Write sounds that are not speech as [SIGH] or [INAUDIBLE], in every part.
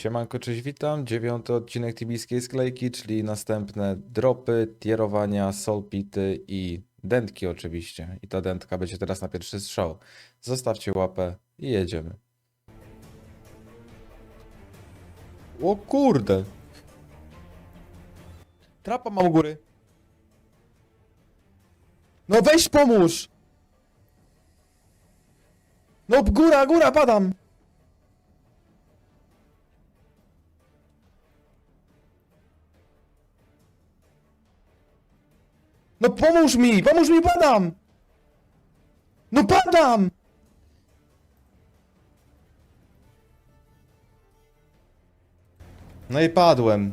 Siemanko, cześć, witam. Dziewiąty odcinek tibijskiej sklejki, czyli następne dropy, tierowania, solpity i dętki oczywiście. I ta dętka będzie teraz na pierwszy strzał. Zostawcie łapę i jedziemy. O kurde! Trapa mam u góry. No weź pomóż! No góra, góra, padam! No pomóż mi! Pomóż mi, padam! No padam! No i padłem.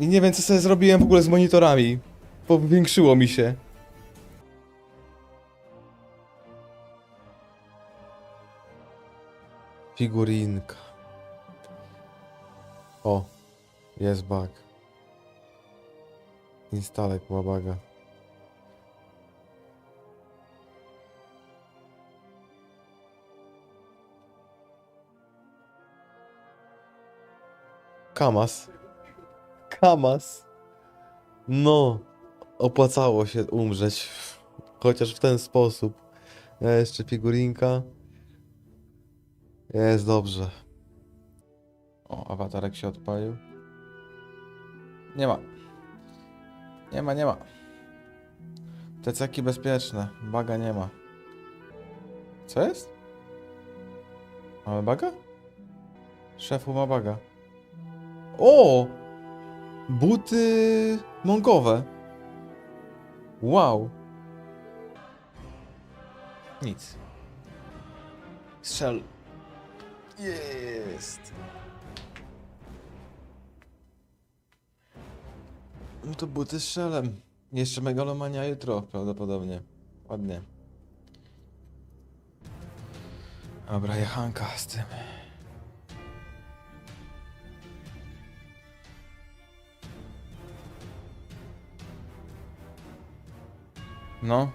I nie wiem, co sobie zrobiłem w ogóle z monitorami. Powiększyło mi się. Figurinka. O, jest bug. Instalek łabaga. Kamas. Kamas. No, opłacało się umrzeć. Chociaż w ten sposób. Ja jeszcze figurinka. Jest dobrze. O, awatarek się odpalił. Nie ma. Nie ma, nie ma. Te ceki bezpieczne. Baga nie ma. Co jest? Mamy baga? Szefu ma baga. O! Buty monkowe. Wow. Nic. Strzel. Jest. No to buty z szelem. Jeszcze megalomania jutro prawdopodobnie. Ładnie. Dobra, jechanka z tym. No.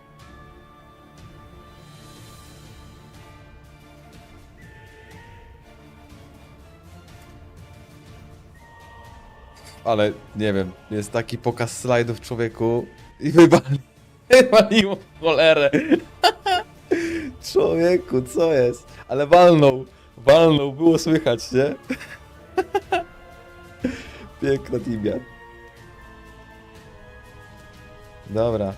Ale nie wiem, jest taki pokaz slajdów człowieku i wywali, [LAUGHS] wywaliło w cholerę. [LAUGHS] człowieku, co jest? Ale walnął, walnął, było słychać, nie? [LAUGHS] Piękna tibia. Dobra.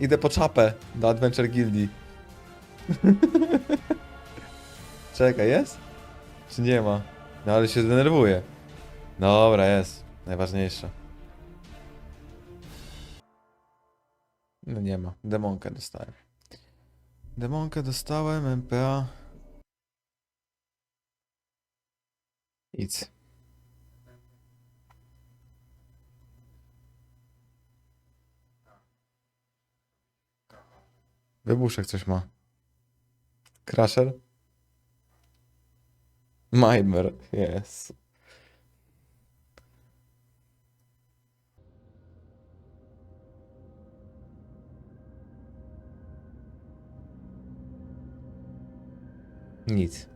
Idę po czapę do Adventure Guildii. Czekaj, jest? Czy nie ma? No ale się denerwuję. Dobra, jest. Najważniejsze. No nie ma. Demonkę dostałem. Demonkę dostałem, MPA. Nic. Wybuszek coś ma. Crusher? Mimer, jest. Nic.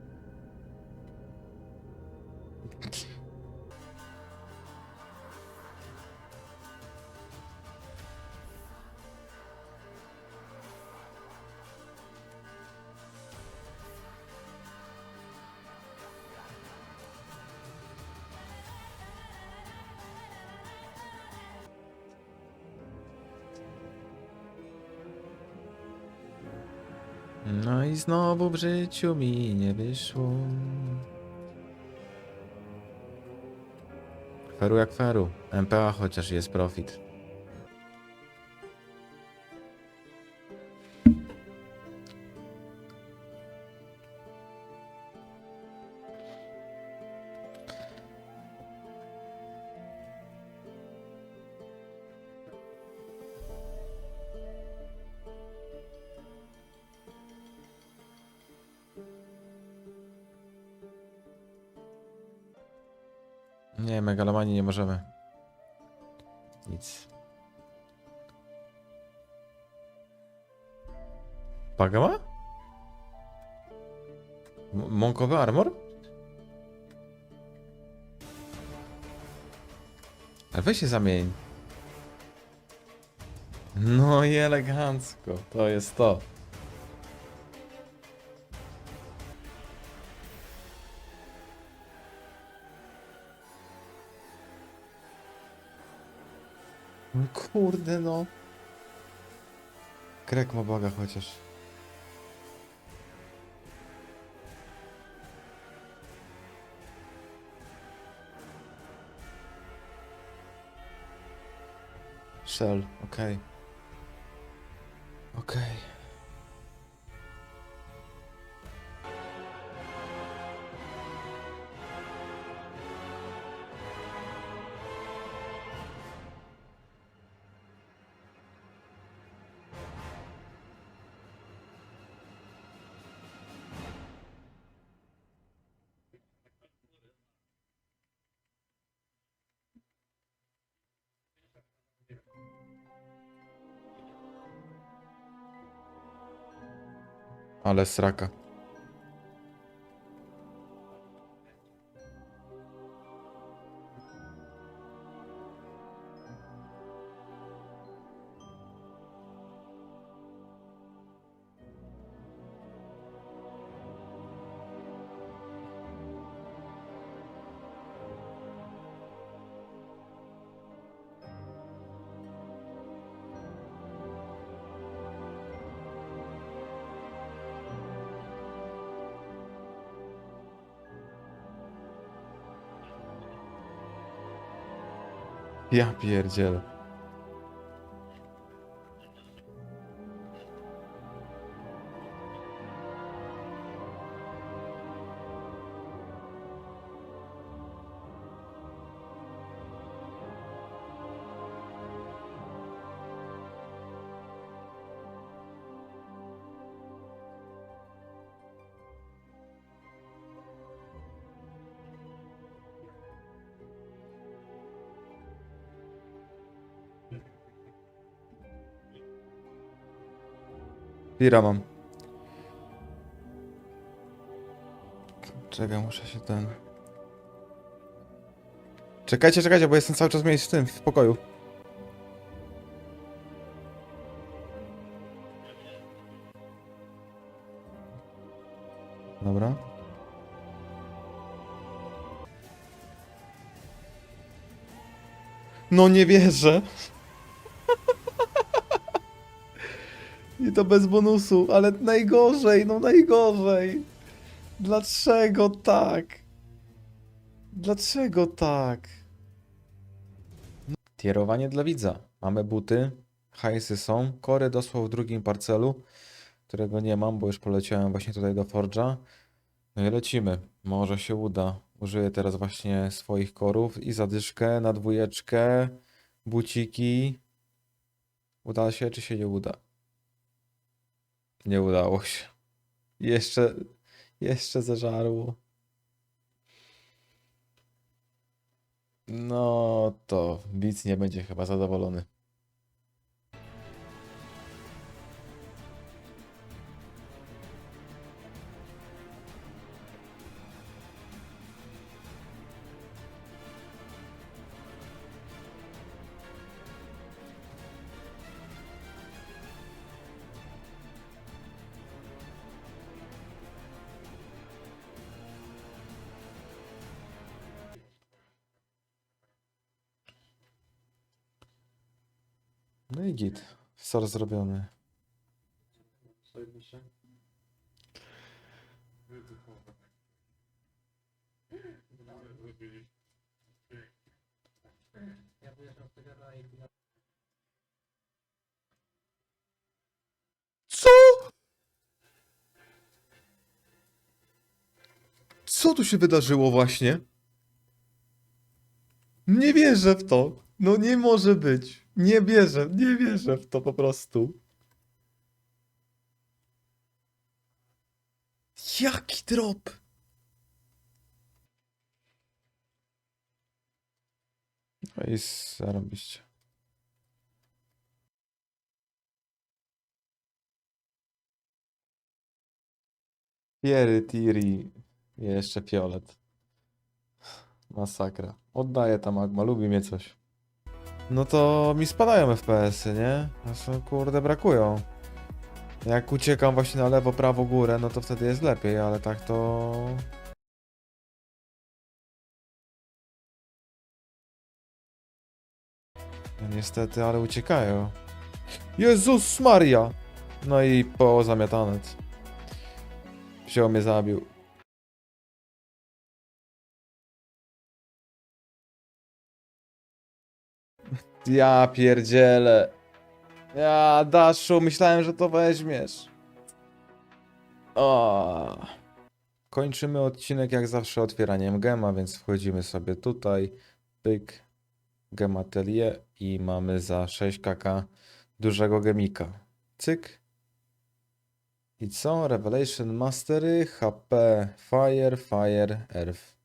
No i znowu w życiu mi nie wyszło. Feru jak feru. MPA chociaż jest profit. Nie, megalomanii nie możemy. Nic. Baga ma? M- Mąkowy armor? Ale weź się zamień. No i elegancko. To jest to. No Kurde no. Krek ma baga chociaż. Shell, okej. Okej. Ale sraka. Ja pierdzielę. Pira mam. Czekaj, muszę się ten... Czekajcie, czekajcie, bo jestem cały czas w tym, w pokoju. Dobra. No nie wierzę. I to bez bonusu, ale najgorzej, no najgorzej. Dlaczego tak? Dlaczego tak? Tierowanie dla widza. Mamy buty, hajsy są, kory dosłał w drugim parcelu, którego nie mam, bo już poleciałem właśnie tutaj do Forge'a. No i lecimy. Może się uda. Użyję teraz właśnie swoich korów i zadyszkę na dwójeczkę, buciki. Uda się, czy się nie uda? Nie udało się. Jeszcze, jeszcze zeżarło. No to widz nie będzie chyba zadowolony. No i git. Sor zrobiony. Co? Co tu się wydarzyło właśnie? Nie wierzę w to. No nie może być. Nie wierzę, nie wierzę w to po prostu. Jaki drop? No i zarobiście. Piery, Tiri. Jeszcze Fiolet. Masakra. Oddaję ta magma, lubi mnie coś. No to mi spadają FPS-y, nie? Znaczy, kurde, brakują. Jak uciekam właśnie na lewo, prawo, górę, no to wtedy jest lepiej, ale tak to... No niestety, ale uciekają. Jezus Maria! No i po zamiatanec. Wziął mnie zabił. Ja pierdzielę. Ja, Daszu, myślałem, że to weźmiesz. O. Kończymy odcinek jak zawsze otwieraniem gema, więc wchodzimy sobie tutaj. Pyk. Gem Atelier i mamy za 6kk dużego gemika. Cyk. I co? Revelation Mastery, HP, Fire, Fire, Earth.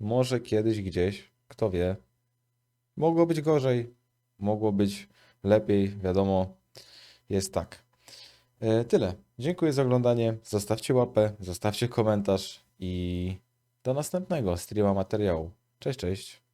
Może kiedyś gdzieś, kto wie. Mogło być gorzej, mogło być lepiej, wiadomo, jest tak. E, Tyle. Dziękuję za oglądanie. Zostawcie łapę, zostawcie komentarz i do następnego streama materiału. Cześć, cześć.